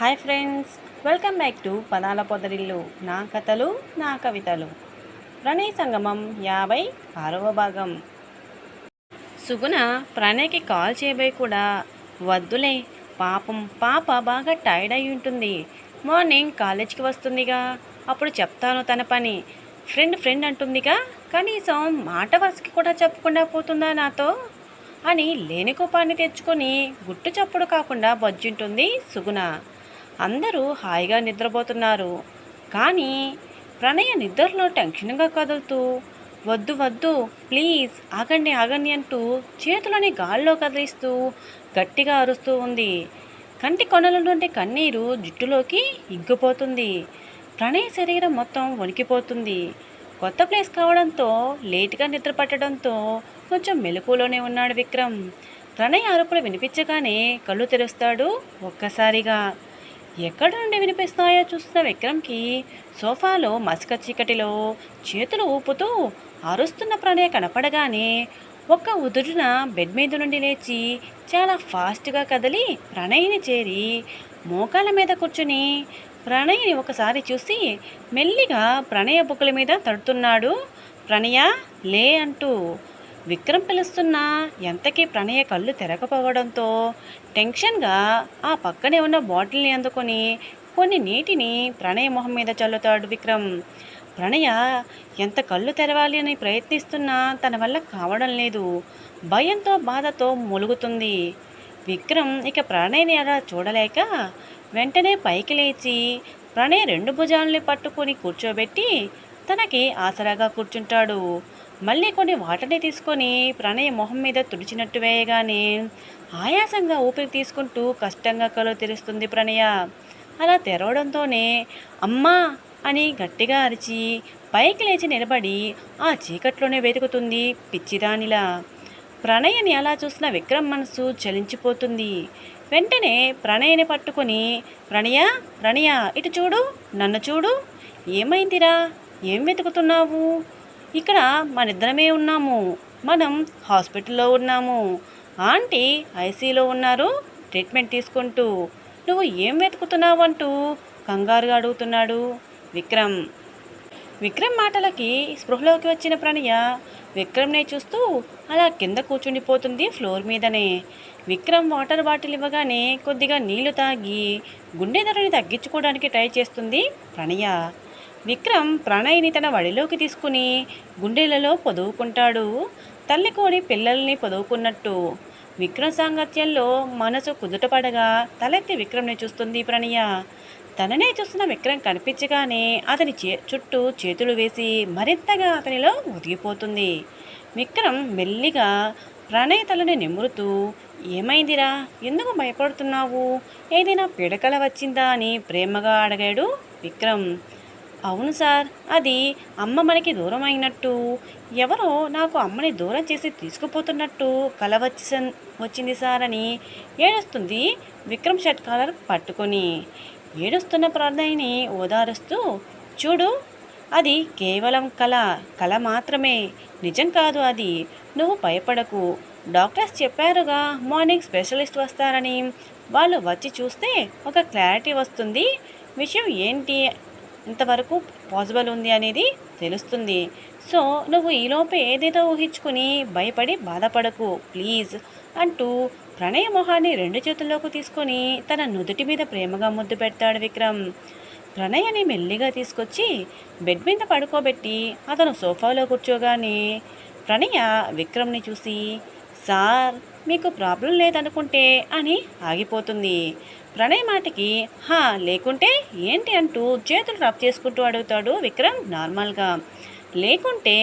Hi friends welcome back to పదాల పొదరిల్లు. నా కథలు నా కవితలు. ప్రణయ్ సంగమం యాభై ఆరవ భాగం. సుగుణ ప్రణయ్కి కాల్ చేయబోయి కూడా వద్దులే పాపం పాప బాగా టైర్డ్ అయి ఉంటుంది. మార్నింగ్ కాలేజ్కి వస్తుందిగా. అప్పుడు చెప్తాను తన పని. ఫ్రెండ్ ఫ్రెండ్ అంటుందిగా. కనీసం మాట వరుసకి కూడా చెప్పకుండా పోతుందా నాతో? అని లేని కోపాన్ని తెచ్చుకొని గుట్టు చప్పుడు కాకుండా బొజ్జుంటుంది సుగుణ. అందరూ హాయిగా నిద్రపోతున్నారు. కానీ ప్రణయ నిద్రలో టెన్షన్గా కదులుతూ వద్దు వద్దు ప్లీజ్ ఆగండి ఆగండి అంటూ చేతులని గాల్లో కదిలిస్తూ గట్టిగా అరుస్తూ ఉంది. కంటి కొనల నుండి కన్నీరు జుట్టులోకి ఇగ్గిపోతుంది. ప్రణయ శరీరం మొత్తం వణికిపోతుంది. కొత్త ప్లేస్ కావడంతో లేటుగా నిద్ర పట్టడంతో కొంచెం మెలకులోనే ఉన్నాడు విక్రమ్. ప్రణయ అరుపులు వినిపించగానే కళ్ళు తెరుస్తాడు ఒక్కసారిగా. ఎక్కడ నుండి వినిపిస్తాయో చూస్తున్న విక్రమ్కి. సోఫాలో మసక చీకటిలో చేతులు ఊపుతూ అరుస్తున్న ప్రణయ కనపడగానే ఒక్క ఉదురున బెడ్ మీద నుండి లేచి చాలా ఫాస్ట్గా కదిలి ప్రణయ్ని చేరి మోకాళ్ళ మీద కూర్చుని ప్రణయ్ని ఒకసారి చూసి మెల్లిగా ప్రణయ బుక్కల మీద తడుతున్నాడు. ప్రణయ లే అంటూ విక్రమ్ పిలుస్తున్నా ఎంతకీ ప్రణయ కళ్ళు తెరకపోవడంతో టెన్షన్గా ఆ పక్కనే ఉన్న బాటిల్ని అందుకొని కొన్ని నీటిని ప్రణయ మొహం మీద చల్లుతాడు విక్రమ్. ప్రణయ ఎంత కళ్ళు తెరవాలి అని ప్రయత్నిస్తున్నా తన వల్ల కావడం లేదు. భయంతో బాధతో మొలుగుతుంది విక్రమ్ ఇక ప్రణయ్ని అలా చూడలేక వెంటనే పైకి లేచి ప్రణయ్ రెండు భుజాలని పట్టుకొని కూర్చోబెట్టి తనకి ఆసరాగా కూర్చుంటాడు. మళ్ళీ కొన్ని వాటర్ని తీసుకొని ప్రణయ మొహం మీద తుడిచినట్టు వేయగానే ఆయాసంగా ఊపిరి తీసుకుంటూ కష్టంగా కలు తెరుస్తుంది ప్రణయ. అలా తెరవడంతోనే అమ్మా అని గట్టిగా అరిచి పైకి లేచి నిలబడి ఆ చీకట్లోనే వెతుకుతుంది పిచ్చిదానిలా. ప్రణయని అలా చూసిన విక్రమ్ మనసు చలించిపోతుంది. వెంటనే ప్రణయని పట్టుకొని ప్రణయ ప్రణయ ఇటు చూడు నన్ను చూడు ఏమైందిరా? ఏం వెతుకుతున్నావు? ఇక్కడ మనిద్దరమే ఉన్నాము. మనం హాస్పిటల్లో ఉన్నాము. ఆంటీ ఐసీలో ఉన్నారు. ట్రీట్మెంట్ తీసుకుంటూ. నువ్వు ఏం వెతుకుతున్నావు అంటూ కంగారుగా అడుగుతున్నాడు విక్రమ్. విక్రమ్ మాటలకి స్పృహలోకి వచ్చిన ప్రణయ విక్రమ్నే చూస్తూ అలా కింద కూర్చుండిపోతుంది ఫ్లోర్ మీదనే. విక్రమ్ వాటర్ బాటిల్ ఇవ్వగానే కొద్దిగా నీళ్ళు తాగి గుండె ధరని తగ్గించుకోవడానికి ట్రై చేస్తుంది ప్రణయ. విక్రమ్ ప్రణయ్ని తన వడిలోకి తీసుకుని గుండెలలో పొదువుకుంటాడు. తల్లి కోడి పిల్లల్ని పొదువుకున్నట్టు. విక్రమ్ సాంగత్యంలో మనసు కుదుటపడగా తలెత్తి విక్రమ్ని చూస్తుంది ప్రణయ తననే చూస్తున్న విక్రమ్ కనిపించగానే అతని చే చుట్టూ చేతులు వేసి మరింతగా అతనిలో ఉరిగిపోతుంది విక్రమ్ మెల్లిగా ప్రణయ తలని నిమురుతూ ఏమైందిరా? ఎందుకు భయపడుతున్నావు? ఏదైనా పిడకల వచ్చిందా? అని ప్రేమగా అడిగాడు విక్రమ్. అవును సార్. అది అమ్మ మనకి దూరం అయినట్టు ఎవరో నాకు అమ్మని దూరం చేసి తీసుకుపోతున్నట్టు కల వచ్చి వచ్చింది సార్ అని ఏడుస్తుంది విక్రమ్ షర్ట్ కాలర్ పట్టుకొని. ఏడుస్తున్న ప్రార్థనని ఓదారుస్తూ చూడు అది కేవలం కళ కళ మాత్రమే. నిజం కాదు అది. నువ్వు భయపడకు. డాక్టర్స్ చెప్పారుగా మార్నింగ్ స్పెషలిస్ట్ వస్తారని. వాళ్ళు వచ్చి చూస్తే ఒక క్లారిటీ వస్తుంది. విషయం ఏంటి ఇంతవరకు పాసిబుల్ ఉంది అనేది తెలుస్తుంది. సో నువ్వు ఈలోపే ఏదేదో ఊహించుకుని భయపడి బాధపడకు ప్లీజ్ అంటూ ప్రణయ మొహాన్ని రెండు చేతుల్లోకి తీసుకొని తన నుదుటి మీద ప్రేమగా ముద్దు పెడతాడు విక్రమ్. ప్రణయని మెల్లిగా తీసుకొచ్చి బెడ్ మీద పడుకోబెట్టి అతను సోఫాలో కూర్చోగానే ప్రణయ విక్రమ్ని చూసి సార్ మీకు ప్రాబ్లం లేదనుకుంటే అని ఆగిపోతుంది. ప్రణయ్ మాటకి హా లేకుంటే ఏంటి అంటూ చేతులు రబ్ చేసుకుంటూ అడుగుతాడు విక్రమ్ నార్మల్గా. లేకుంటే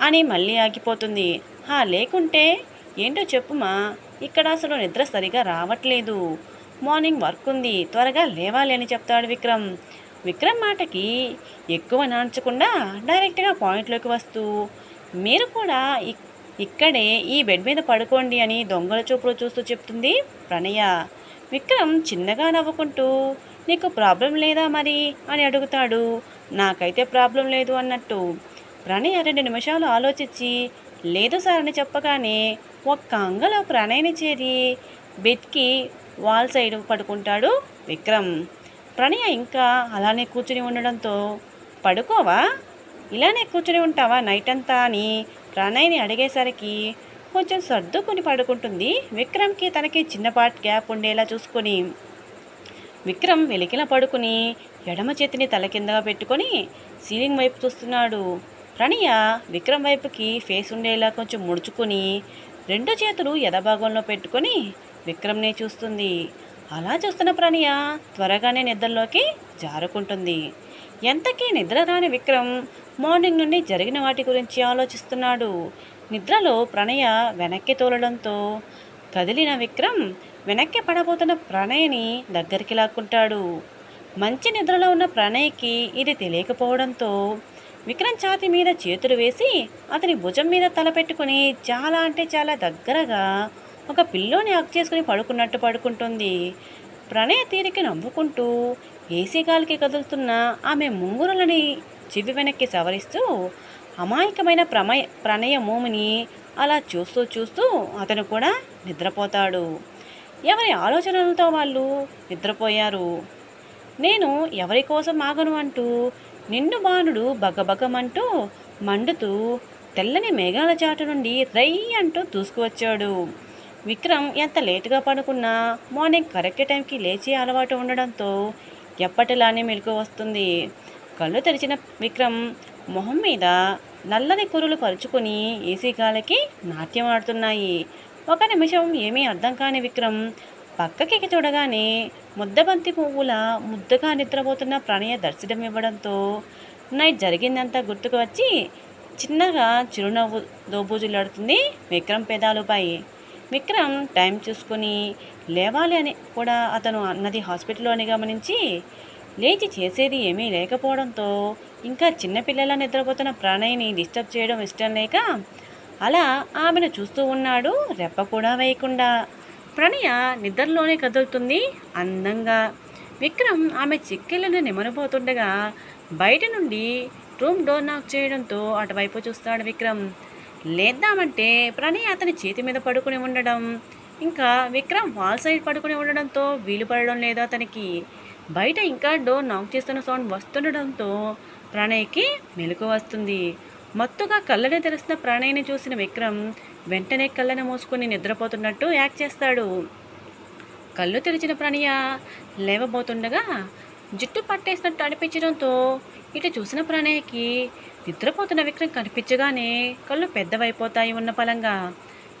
అని మళ్ళీ ఆగిపోతుంది. హా లేకుంటే? ఏంటో చెప్పుమా ఇక్కడ అసలు నిద్ర సరిగా రావట్లేదు. మార్నింగ్ వర్క్ ఉంది త్వరగా లేవాలి అని చెప్తాడు విక్రమ్. విక్రమ్ మాటకి ఎక్కువ నాంచకుండా డైరెక్ట్గా పాయింట్లోకి వస్తూ మీరు కూడా ఇక్కడే ఈ బెడ్ మీద పడుకోండి అని దొంగల చూపులు చూస్తూ చెప్తుంది ప్రణయ. విక్రమ్ చిన్నగా నవ్వుకుంటూ నీకు ప్రాబ్లం లేదా మరి? అని అడుగుతాడు. నాకైతే ప్రాబ్లం లేదు అన్నట్టు. ప్రణయ రెండు నిమిషాలు ఆలోచించి లేదు సార్ అని చెప్పగానే ఒక్క అంగలో ప్రణయని చేరి బెడ్కి వాల్ సైడ్ పడుకుంటాడు విక్రమ్. ప్రణయ ఇంకా అలానే కూర్చుని ఉండడంతో పడుకోవా? ఇలానే కూర్చుని ఉంటావా నైట్ అంతా అని ప్రణయ్ని అడిగేసరికి కొంచెం సర్దుకుని పడుకుంటుంది. విక్రమ్కి తనకి చిన్నపాటి గ్యాప్ ఉండేలా చూసుకొని విక్రమ్ వెలికిన పడుకుని ఎడమ చేతిని తల కిందగా పెట్టుకొని సీలింగ్ వైపు చూస్తున్నాడు. ప్రణయ విక్రమ్ వైపుకి ఫేస్ ఉండేలా కొంచెం ముడుచుకొని రెండు చేతులు ఎదభాగంలో పెట్టుకొని విక్రమ్నే చూస్తుంది. అలా చూస్తున్న ప్రణయ త్వరగానే నిద్రలోకి జారుకుంటుంది. ఎంతకీ నిద్ర రాని విక్రమ్ మార్నింగ్ నుండి జరిగిన వాటి గురించి ఆలోచిస్తున్నాడు. నిద్రలో ప్రణయ వెనక్కి తోలడంతో కదిలిన విక్రమ్ వెనక్కి పడబోతున్న ప్రణయ్ని దగ్గరికి లాక్కుంటాడు. మంచి నిద్రలో ఉన్న ప్రణయ్కి ఇది తెలియకపోవడంతో విక్రమ్ ఛాతి మీద చేతులు వేసి అతని భుజం మీద తలపెట్టుకుని చాలా అంటే చాలా దగ్గరగా ఒక పిల్లోని హక్ చేసుకుని పడుకున్నట్టు పడుకుంటుంది. ప్రణయ తీరికి నవ్వుకుంటూ ఏసీ గాలికి కదులుతున్న ఆమె ముంగురులని చెవి వెనక్కి సవరిస్తూ అమాయకమైన ప్రమయ ప్రణయమోమిని అలా చూస్తూ చూస్తూ అతను కూడా నిద్రపోతాడు. ఎవరి ఆలోచనలతో వాళ్ళు నిద్రపోయారు? నేను ఎవరి కోసం ఆగను అంటూ నిండు బాణుడు బగబగమంటూ మండుతూ తెల్లని మేఘాల చాటు నుండి రై అంటూ దూసుకువచ్చాడు. విక్రమ్ ఎంత లేటుగా పడుకున్నా మార్నింగ్ కరెక్ట్ టైంకి లేచి అలవాటు ఉండడంతో ఎప్పటిలానే మెలకు వస్తుంది. కళ్ళు తెరిచిన విక్రమ్ మొహం మీద నల్లని కురులు పరుచుకొని ఏసీ గాలికి నాట్యం ఆడుతున్నాయి. ఒక నిమిషం ఏమీ అర్థం కాని విక్రమ్ పక్కకి చూడగానే ముద్దబంతి పువ్వుల ముద్దగా నిద్రపోతున్న ప్రణయ దర్శనం ఇవ్వడంతో నైట్ జరిగిందంతా గుర్తుకు వచ్చి చిన్నగా చిరునవ్వు దోబూజులాడుతుంది విక్రమ్ పెదాలుపై. విక్రమ్ టైం చూసుకొని లేవాలి అని కూడా అతను అన్నది హాస్పిటల్లో అని గమనించి లేచి చేసేది ఏమీ లేకపోవడంతో ఇంకా చిన్నపిల్లల నిద్రపోతున్న ప్రణయ్ని డిస్టర్బ్ చేయడం ఇష్టం లేక అలా ఆమెను చూస్తూ ఉన్నాడు రెప్ప కూడా వేయకుండా. ప్రణయ నిద్రలోనే కదులుతుంది అందంగా. విక్రమ్ ఆమె చిక్కిళ్ళను నిమరపోతుండగా బయట నుండి రూమ్ డోర్ నాక్ చేయడంతో అటువైపు చూస్తాడు విక్రమ్. లేద్దామంటే ప్రణయ్ అతని చేతి మీద పడుకుని ఉండడం ఇంకా విక్రమ్ వాల్ సైడ్ పడుకుని ఉండడంతో వీలు పడడం లేదు అతనికి. బయట ఇంకా డోర్ నాక్ చేస్తున్న సౌండ్ వస్తుండడంతో ప్రణయ్కి మెలకు వస్తుంది. మత్తుగా కళ్ళని తెరిసిన ప్రణయ్ని చూసిన విక్రమ్ వెంటనే కళ్ళని మూసుకొని నిద్రపోతున్నట్టు యాక్ట్ చేస్తాడు. కళ్ళు తెరిచిన ప్రణయ లేవబోతుండగా జుట్టు పట్టేసినట్టు అనిపించడంతో ఇటు చూసిన ప్రణయ్కి నిద్రపోతున్న విక్రమ్ కనిపించగానే కళ్ళు పెద్దవైపోతాయి ఉన్న పలంగా.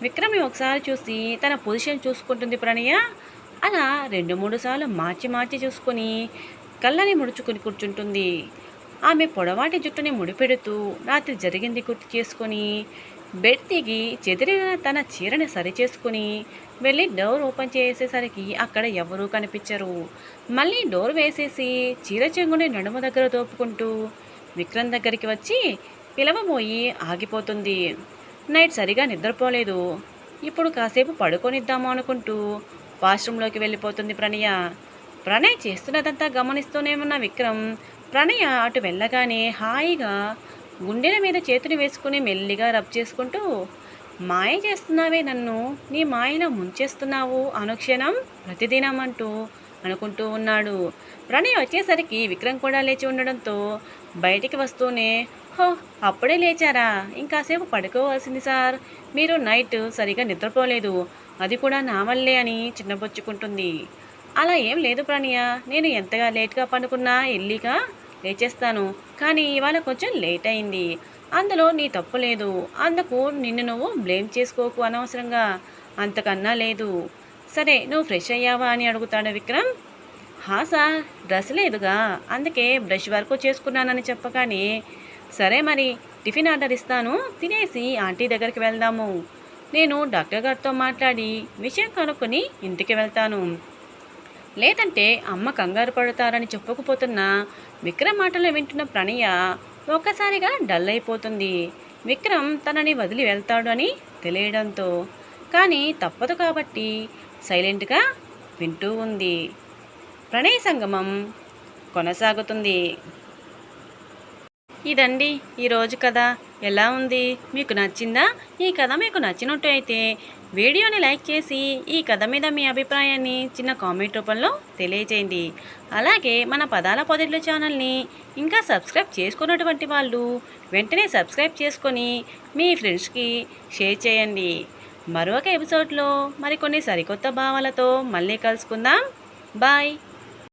విక్రమ్ని ఒకసారి చూసి తన పొజిషన్ చూసుకుంటుంది ప్రణయ. అలా రెండు మూడు సార్లు మార్చి మార్చి చూసుకొని కళ్ళని ముడుచుకొని కూర్చుంటుంది. ఆమె పొడవాటి జుట్టుని ముడిపెడుతూ రాత్రి జరిగింది గుర్తు చేసుకొని బెడ్ దిగి చెదిరిన తన చీరని సరిచేసుకుని వెళ్ళి డోర్ ఓపెన్ చేసేసరికి అక్కడ ఎవరూ కనిపించరు. మళ్ళీ డోర్ వేసేసి చీర చెంగుని నడుము దగ్గర తోపుకుంటూ విక్రమ్ దగ్గరికి వచ్చి పిలవబోయి ఆగిపోతుంది. నైట్ సరిగా నిద్రపోలేదు. ఇప్పుడు కాసేపు పడుకొనిద్దాము అనుకుంటూ వాష్రూమ్లోకి వెళ్ళిపోతుంది ప్రణయ. ప్రణయ్ చేస్తున్నదంతా గమనిస్తూనే ఉన్న విక్రమ్. ప్రణయ అటు వెళ్ళగానే హాయిగా గుండెల మీద చేతులు వేసుకుని మెల్లిగా రబ్ చేసుకుంటూ మాయ చేస్తున్నావే నన్ను. నీ మాయన ముంచేస్తున్నావు. అనుక్షణం ప్రతిదినం అంటూ అనుకుంటూ ఉన్నాడు. ప్రణయ్ వచ్చేసరికి విక్రమ్ కూడా లేచి ఉండడంతో బయటికి వస్తూనే హో అప్పుడే లేచారా? ఇంకాసేపు పడుకోవాల్సింది సార్. మీరు నైట్ సరిగా నిద్రపోలేదు. అది కూడా నా వల్లే అని చిన్నబొచ్చుకుంటుంది. అలా ఏం లేదు ప్రణయ. నేను ఎంతగా లేట్గా పడుకున్నా ఎల్లిగా లేచేస్తాను. కానీ ఇవాళ కొంచెం లేట్ అయింది. అందులో నీ తప్పు లేదు. అందుకు నిన్ను నువ్వు బ్లేమ్ చేసుకోకు అనవసరంగా. అంతకన్నా లేదు. సరే నువ్వు ఫ్రెష్ అయ్యావా అని అడుగుతాడు విక్రమ్. హా సార్ డ్రెస్ లేదుగా అందుకే బ్రష్ వరకు చేసుకున్నానని చెప్పగానే సరే మరి టిఫిన్ ఆర్డర్ ఇస్తాను తినేసి ఆంటీ దగ్గరికి వెళ్దాము. నేను డాక్టర్ గారితో మాట్లాడి విషయం కనుక్కొని ఇంటికి వెళ్తాను. లేదంటే అమ్మ కంగారు పడతారని చెప్పుకుపోతున్న విక్రమ్ మాటలు వింటున్న ప్రణయ ఒక్కసారిగా డల్ అయిపోతుంది. విక్రమ్ తనని వదిలి వెళ్తాడు అని తెలియడంతో. కానీ తప్పదు కాబట్టి సైలెంట్గా వింటూ ఉంది. ప్రణయ సంగమం కొనసాగుతుంది. ఇదండి ఈరోజు కథ. ఎలా ఉంది? మీకు నచ్చిందా? ఈ కథ మీకు నచ్చినట్టు అయితే వీడియోని లైక్ చేసి ఈ కథ మీద మీ అభిప్రాయాన్ని చిన్న కామెంట్ రూపంలో తెలియజేయండి. అలాగే మన పదాల పొదట్ల ఛానల్ని ఇంకా సబ్స్క్రైబ్ చేసుకున్నటువంటి వాళ్ళు వెంటనే సబ్స్క్రైబ్ చేసుకొని మీ ఫ్రెండ్స్కి షేర్ చేయండి. మరొక ఎపిసోడ్లో మరికొన్ని సరికొత్త భావాలతో మళ్ళీ కలుసుకుందాం. బాయ్.